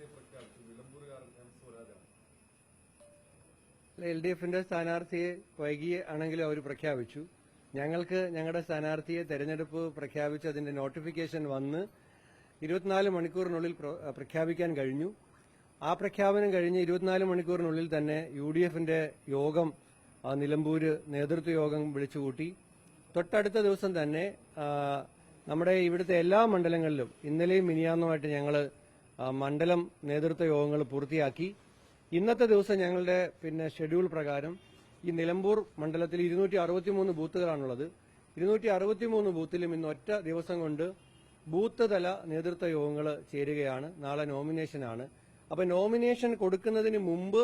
സ്ഥാനാർത്ഥിയെ L D എഫിന്റെ സ്ഥാനാർത്ഥിയെ വൈകിയാണെങ്കിലും അവർ പ്രഖ്യാപിച്ചു. ഞങ്ങൾക്ക് ഞങ്ങളുടെ സ്ഥാനാർത്ഥിയെ തെരഞ്ഞെടുപ്പ് പ്രഖ്യാപിച്ച് അതിന്റെ നോട്ടിഫിക്കേഷൻ വന്ന് ഇരുപത്തിനാല് മണിക്കൂറിനുള്ളിൽ പ്രഖ്യാപിക്കാൻ കഴിഞ്ഞു. ആ പ്രഖ്യാപനം കഴിഞ്ഞ് ഇരുപത്തിനാല് മണിക്കൂറിനുള്ളിൽ തന്നെ യു ഡി എഫിന്റെ യോഗം ആ, നിലമ്പൂര് നേതൃത്വ യോഗം വിളിച്ചുകൂട്ടി. തൊട്ടടുത്ത ദിവസം തന്നെ നമ്മുടെ ഇവിടുത്തെ എല്ലാ മണ്ഡലങ്ങളിലും ഇന്നലെയും മിനിയാന്നുമായിട്ട് ഞങ്ങൾ മണ്ഡലം നേതൃത്വ യോഗങ്ങൾ പൂർത്തിയാക്കി. ഇന്നത്തെ ദിവസം ഞങ്ങളുടെ പിന്നെ ഷെഡ്യൂൾ പ്രകാരം ഈ നിലമ്പൂർ മണ്ഡലത്തിൽ ഇരുന്നൂറ്റി അറുപത്തിമൂന്ന് ബൂത്തുകളാണുള്ളത്. ഇരുന്നൂറ്റി അറുപത്തിമൂന്ന് ബൂത്തിലും ഇന്ന് ഒറ്റ ദിവസം കൊണ്ട് ബൂത്ത് തല നേതൃത്വ യോഗങ്ങൾ ചേരുകയാണ്. നാളെ നോമിനേഷനാണ്. അപ്പൊ നോമിനേഷൻ കൊടുക്കുന്നതിന് മുമ്പ്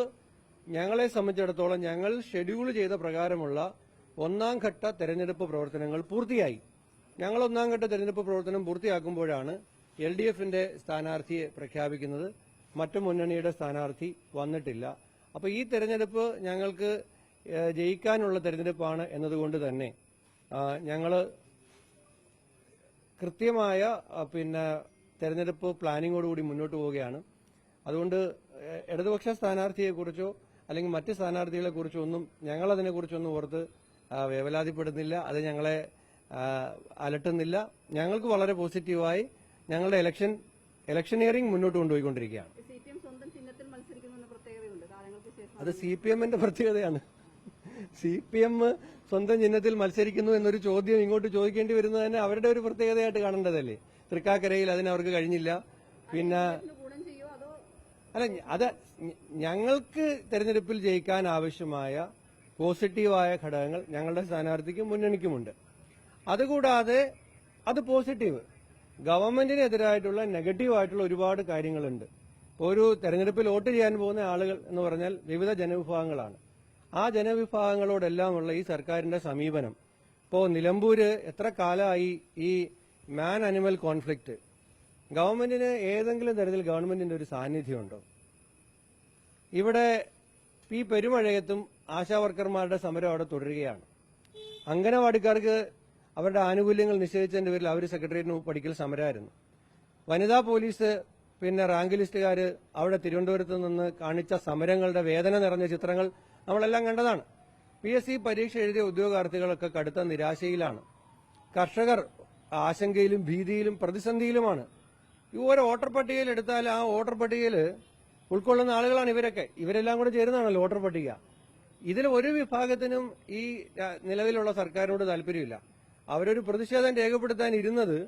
ഞങ്ങളെ സംബന്ധിച്ചിടത്തോളം ഞങ്ങൾ ഷെഡ്യൂൾ ചെയ്ത പ്രകാരമുള്ള ഒന്നാം ഘട്ട തെരഞ്ഞെടുപ്പ് പ്രവർത്തനങ്ങൾ പൂർത്തിയായി. ഞങ്ങൾ ഒന്നാം ഘട്ട തെരഞ്ഞെടുപ്പ് പ്രവർത്തനം പൂർത്തിയാക്കുമ്പോഴാണ് എൽ ഡി എഫിന്റെ സ്ഥാനാർത്ഥിയെ പ്രഖ്യാപിക്കുന്നത് മറ്റു മുന്നണിയുടെ സ്ഥാനാർത്ഥി വന്നിട്ടില്ല. അപ്പോൾ ഈ തെരഞ്ഞെടുപ്പ് ഞങ്ങൾക്ക് ജയിക്കാനുള്ള തെരഞ്ഞെടുപ്പാണ് എന്നതുകൊണ്ട് തന്നെ ഞങ്ങൾ കൃത്യമായ പിന്നെ തെരഞ്ഞെടുപ്പ് പ്ലാനിങ്ങോടുകൂടി മുന്നോട്ട് പോവുകയാണ്. അതുകൊണ്ട് ഇടതുപക്ഷ സ്ഥാനാർത്ഥിയെക്കുറിച്ചോ അല്ലെങ്കിൽ മറ്റ് സ്ഥാനാർത്ഥികളെ കുറിച്ചോ ഒന്നും ഞങ്ങൾ അതിനെക്കുറിച്ചൊന്നും ഓർത്ത് വേവലാതിപ്പെടുന്നില്ല. അത് ഞങ്ങളെ അലട്ടുന്നില്ല. ഞങ്ങൾക്ക് വളരെ പോസിറ്റീവായി ഞങ്ങളുടെ ഇലക്ഷൻ ഇലക്ഷനിയറിംഗ് മുന്നോട്ട് കൊണ്ടുപോയിക്കൊണ്ടിരിക്കുകയാണ്. അത് സി പി എമ്മിന്റെ പ്രത്യേകതയാണ്. സി പി എം സ്വന്തം ചിഹ്നത്തിൽ മത്സരിക്കുന്നു എന്നൊരു ചോദ്യം ഇങ്ങോട്ട് ചോദിക്കേണ്ടി വരുന്നത് തന്നെ അവരുടെ ഒരു പ്രത്യേകതയായിട്ട് കാണേണ്ടതല്ലേ? തൃക്കാക്കരയിൽ അതിന് അവർക്ക് കഴിഞ്ഞില്ല. പിന്നെ അല്ല അത് ഞങ്ങൾക്ക് തെരഞ്ഞെടുപ്പിൽ ജയിക്കാൻ ആവശ്യമായ പോസിറ്റീവായ ഘടകങ്ങൾ ഞങ്ങളുടെ സ്ഥാനാർത്ഥിക്കും മുന്നണിക്കുമുണ്ട്. അതുകൂടാതെ അത് പോസിറ്റീവ്. ഗവൺമെന്റിനെതിരായിട്ടുള്ള നെഗറ്റീവായിട്ടുള്ള ഒരുപാട് കാര്യങ്ങളുണ്ട്. ഒരു തെരഞ്ഞെടുപ്പിൽ വോട്ട് ചെയ്യാൻ പോകുന്ന ആളുകൾ എന്ന് പറഞ്ഞാൽ വിവിധ ജനവിഭാഗങ്ങളാണ്. ആ ജനവിഭാഗങ്ങളോടെല്ലാമുള്ള ഈ സർക്കാരിന്റെ സമീപനം. ഇപ്പോൾ നിലമ്പൂര് എത്ര കാലമായി ഈ മാൻ അനിമൽ കോൺഫ്ലിക്റ്റ് ഗവൺമെന്റിന് ഏതെങ്കിലും തരത്തിൽ ഗവൺമെന്റിന്റെ ഒരു സാന്നിധ്യമുണ്ടോ? ഇവിടെ ഈ പെരുമഴയത്തും ആശാവർക്കർമാരുടെ സമരം അവിടെ തുടരുകയാണ്. അംഗനവാടിക്കാർക്ക് അവരുടെ ആനുകൂല്യങ്ങൾ നിശ്ചയിച്ചതിന്റെ പേരിൽ അവർ സെക്രട്ടേറിയറ്റിന് പഠിക്കൽ സമരമായിരുന്നു വനിതാ പോലീസ് പിന്നെ റാങ്ക് ലിസ്റ്റുകാർ അവിടെ തിരുവനന്തപുരത്ത് നിന്ന് കാണിച്ച സമരങ്ങളുടെ വേദന നിറഞ്ഞ ചിത്രങ്ങൾ നമ്മളെല്ലാം കണ്ടതാണ്. പി എസ് സി പരീക്ഷ എഴുതിയ ഉദ്യോഗാർത്ഥികളൊക്കെ കടുത്ത നിരാശയിലാണ്. കർഷകർ ആശങ്കയിലും ഭീതിയിലും പ്രതിസന്ധിയിലുമാണ്. ഈ ഓരോ വോട്ടർ പട്ടികയിൽ എടുത്താൽ ആ വോട്ടർ പട്ടികയിൽ ഉൾക്കൊള്ളുന്ന ആളുകളാണ് ഇവരൊക്കെ. ഇവരെല്ലാം കൂടെ ചേരുന്നതാണല്ലോ വോട്ടർ പട്ടിക. ഇതിൽ ഒരു വിഭാഗത്തിനും ഈ നിലവിലുള്ള സർക്കാരിനോട് താല്പര്യമില്ല. അവരൊരു പ്രതിഷേധം രേഖപ്പെടുത്താൻ ഇരുന്നത്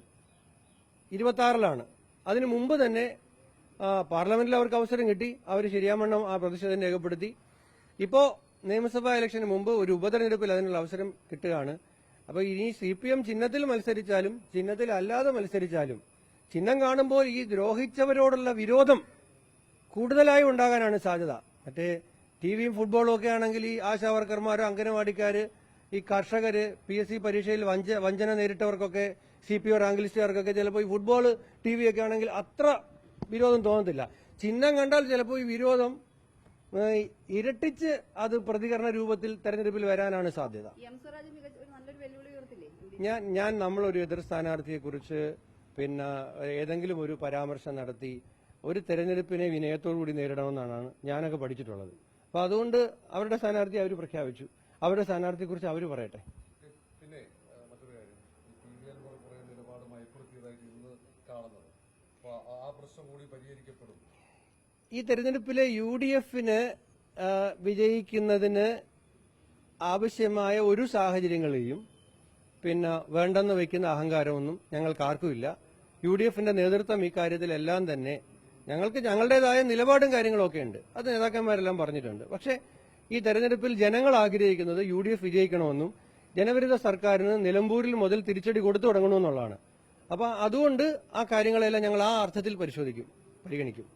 ഇരുപത്തി ആറിലാണ് അതിനു മുമ്പ് തന്നെ പാർലമെന്റിൽ അവർക്ക് അവസരം കിട്ടി. അവർ ശരിയാമണ്ണം ആ പ്രതിഷേധം രേഖപ്പെടുത്തി. ഇപ്പോ നിയമസഭാ ഇലക്ഷന് മുമ്പ് ഒരു ഉപതെരഞ്ഞെടുപ്പിൽ അതിനുള്ള അവസരം കിട്ടുകയാണ്. അപ്പോൾ ഇനി സി പി എം ചിഹ്നത്തിൽ മത്സരിച്ചാലും ചിഹ്നത്തിൽ അല്ലാതെ മത്സരിച്ചാലും ചിഹ്നം കാണുമ്പോൾ ഈ ദ്രോഹിച്ചവരോടുള്ള വിരോധം കൂടുതലായി ഉണ്ടാകാനാണ് സാധ്യത. മറ്റേ ടി വിയും ഫുട്ബോളും ഒക്കെ ആണെങ്കിൽ ഈ ആശാവർക്കർമാരോ അംഗനവാടിക്കാര് ഈ കർഷകര് പി എസ് സി പരീക്ഷയിൽ വഞ്ച വഞ്ചന നേരിട്ടവർക്കൊക്കെ സി പി ഒ റാങ്ക് ലിസ്റ്റുകാർക്കൊക്കെ ചിലപ്പോൾ ഈ ഫുട്ബോൾ ടി വി ഒക്കെ ആണെങ്കിൽ അത്ര വിരോധം തോന്നത്തില്ല. ചിഹ്നം കണ്ടാൽ ചിലപ്പോൾ ഈ വിരോധം ഇരട്ടിച്ച് അത് പ്രതികരണ രൂപത്തിൽ തെരഞ്ഞെടുപ്പിൽ വരാനാണ് സാധ്യത. ഞാൻ ഞാൻ നമ്മളൊരു എതിർ സ്ഥാനാർത്ഥിയെ കുറിച്ച് പിന്നെ ഏതെങ്കിലും ഒരു പരാമർശം നടത്തി ഒരു തെരഞ്ഞെടുപ്പിനെ വിനയത്തോടുകൂടി നേരിടണമെന്നാണ് ഞാനൊക്കെ പഠിച്ചിട്ടുള്ളത്. അപ്പൊ അതുകൊണ്ട് അവരുടെ സ്ഥാനാർത്ഥി അവർ പ്രഖ്യാപിച്ചു. അവരുടെ സ്ഥാനാർത്ഥിയെക്കുറിച്ച് അവർ പറയട്ടെ. പിന്നെ മറ്റൊരു കാര്യം. ഈ പി വി എൻ കുറെ നിലപാട് മയപ്പെടുത്തിയതായിട്ട് ഇന്ന് കാണുന്നത്. ആ- ആ പ്രശ്നം കൂടി പരിഹരിക്കപ്പെടും. ഈ തെരഞ്ഞെടുപ്പിലെ യു ഡി എഫിന് വിജയിക്കുന്നതിന് ആവശ്യമായ ഒരു സാഹചര്യങ്ങളെയും പിന്നെ വേണ്ടെന്ന് വയ്ക്കുന്ന അഹങ്കാരമൊന്നും ഞങ്ങൾക്ക് ആർക്കുമില്ല യു ഡി എഫിന്റെ നേതൃത്വം ഇക്കാര്യത്തിലെല്ലാം തന്നെ ഞങ്ങൾക്ക് ഞങ്ങളുടേതായ നിലപാടും കാര്യങ്ങളൊക്കെ ഉണ്ട് അത് നേതാക്കന്മാരെല്ലാം പറഞ്ഞിട്ടുണ്ട്. പക്ഷേ ഈ തെരഞ്ഞെടുപ്പിൽ ജനങ്ങൾ ആഗ്രഹിക്കുന്നത് യു ഡി എഫ് വിജയിക്കണമെന്നും ജനവിരുദ്ധ സർക്കാരിന് നിലമ്പൂരിൽ മുതൽ തിരിച്ചടി കൊടുത്തു തുടങ്ങണമെന്നുള്ളതാണ്. അപ്പൊ അതുകൊണ്ട് ആ കാര്യങ്ങളെല്ലാം ഞങ്ങൾ ആ അർത്ഥത്തിൽ പരിശോധിക്കും പരിഗണിക്കും.